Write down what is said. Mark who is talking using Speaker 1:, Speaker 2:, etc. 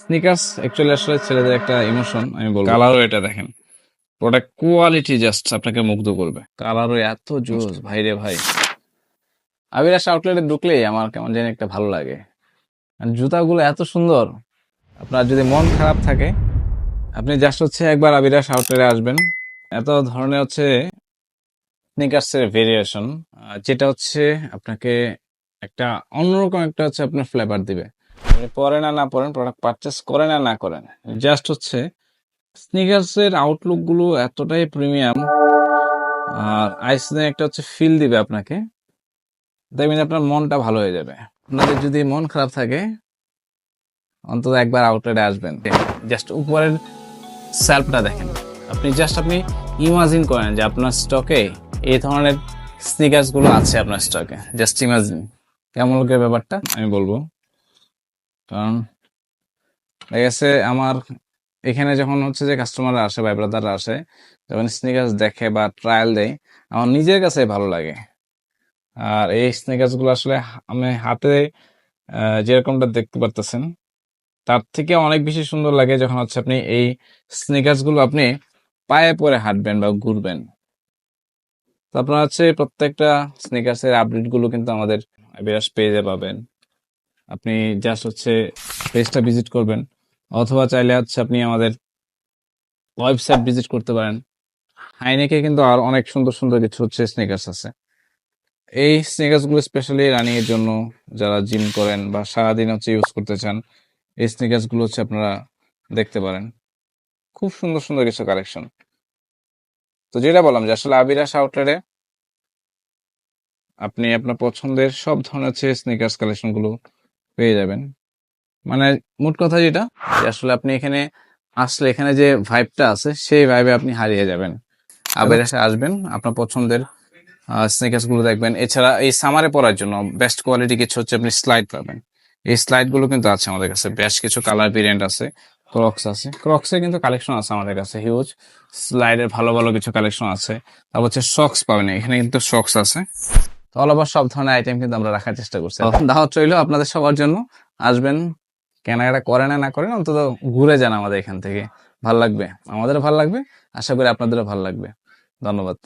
Speaker 1: Sneakers actually আসলে ছেলেদের একটা ইমোশন আমি বলব। কালারও এটা দেখেন। প্রোডাক্ট কোয়ালিটি জাস্ট আপনাকে মুগ্ধ করবে। কালারও এত জোস ভাই রে ভাই। আবিরাস আউটলেটে ঢুকলেই আমার কেমন জানি একটা ভালো লাগে। আর জুতাগুলো এত সুন্দর। আপনার যদি মন খারাপ থাকে আপনি জাস্ট হচ্ছে একবার আবিরাস আউটলেটে আসবেন। এত ধরনের হচ্ছে স্নিকার্সের ভেরিয়েশন যেটা হচ্ছে আপনাকে একটা অন্যরকম একটা হচ্ছে আপনার ফ্লেভার দিবে। আপনি পরেন আর না পরেন প্রোডাক্ট পারচেস করেন আর না করেন জাস্ট হচ্ছে স্নিকার্সের আউটলুকগুলো এতটাই প্রিমিয়াম আর আইসনে একটা হচ্ছে ফিল দিবে আপনাকে। দেখবেন আপনার মনটা ভালো হয়ে যাবে। আপনাদের যদি মন খারাপ থাকে, অন্তত একবার আউটলেটে আসবেন। জাস্ট উপরের সেলফটা দেখেন। আপনি জাস্ট আপনি ইমাজিন করেন যে আপনার স্টকে এই ধরনের স্নিকার্সগুলো আছে আপনার স্টকে জাস্ট ইমাজিন কেমন লোকের ব্যাপারটা? আমি বলব কারণ দেখা গেছে আমার এখানে যখন হচ্ছে যে কাস্টমাররা আসে, ভাই ব্রাদাররা আসে, যখন স্নিকার্স দেখে বা ট্রায়াল দেয়, আমার নিজের কাছে ভালো লাগে। আর এই স্নিকার্সগুলো আসলে আমি হাতে যেরকমটা দেখতে পারতেছেন, তার থেকে অনেক বেশি সুন্দর লাগে যখন হচ্ছে আপনি এই স্নিকার্সগুলো আপনি পায়ে পরে হাঁটবেন বা ঘুরবেন। তো আপনারা হচ্ছে প্রত্যেকটা স্নিকার্স এর আপডেটগুলো কিন্তু আমাদের বিরাস পেজে পাবেন। আপনি জাস্ট হচ্ছে পেজটা ভিজিট করবেন, অথবা চাইলে হচ্ছে আপনি আমাদের ওয়েবসাইট ভিজিট করতে পারেন। হাইনেকে কিন্তু আর অনেক সুন্দর সুন্দর কিছু হচ্ছে স্নিকার্স আছে। এই স্নিকার্সগুলো স্পেশালি রানিং এর জন্য যারা জিম করেন বা সারাদিন হচ্ছে ইউজ করতে চান, এই স্নিকার্সগুলো হচ্ছে আপনারা দেখতে পারেন। খুব সুন্দর সুন্দর কিছু কালেকশন তো যেটা বললাম যে আসলে আবিরাস আউটলেটে আপনি আপনার পছন্দের সব ধরনের হচ্ছে স্নিকার্স কালেকশনগুলো পেয়ে যাবেন। মানে মোট কথা যেটা আসলে আপনি এখানে আসলে এখানে যে ভাইবটা আছে, সেই ভাইবে আপনি হারিয়ে যাবেন। আবিরাসে আসবেন, আপনার পছন্দের স্নিকার্সগুলো দেখবেন। এছাড়া এই সামারে পরার জন্য বেস্ট কোয়ালিটি কিছু হচ্ছে আপনি স্লাইড পাবেন। এই স্লাইডগুলো কিন্তু আছে আমাদের কাছে। বেশ কিছু কালার ভেরিয়েন্ট আছে ক্রক্স আছে। ক্রক্সের কিন্তু কালেকশন আছে আমাদের কাছে হিউজ স্লাইডের ভালো ভালো কিছু কালেকশন আছে। তারপর হচ্ছে সক্স পাবেন। এখানে কিন্তু সক্স আছে। তো অল ওভার সব ধরনের আইটেম কিন্তু আমরা রাখার চেষ্টা করছি। দাওয়াত রইল আপনাদের সবার জন্য। আসবেন কেনাকাটা করে না না করেন অন্তত ঘুরে যান আমাদের এখান থেকে। ভালো লাগবে। আমাদের ভালো লাগবে আশা করি আপনাদেরও ভালো লাগবে। ধন্যবাদ।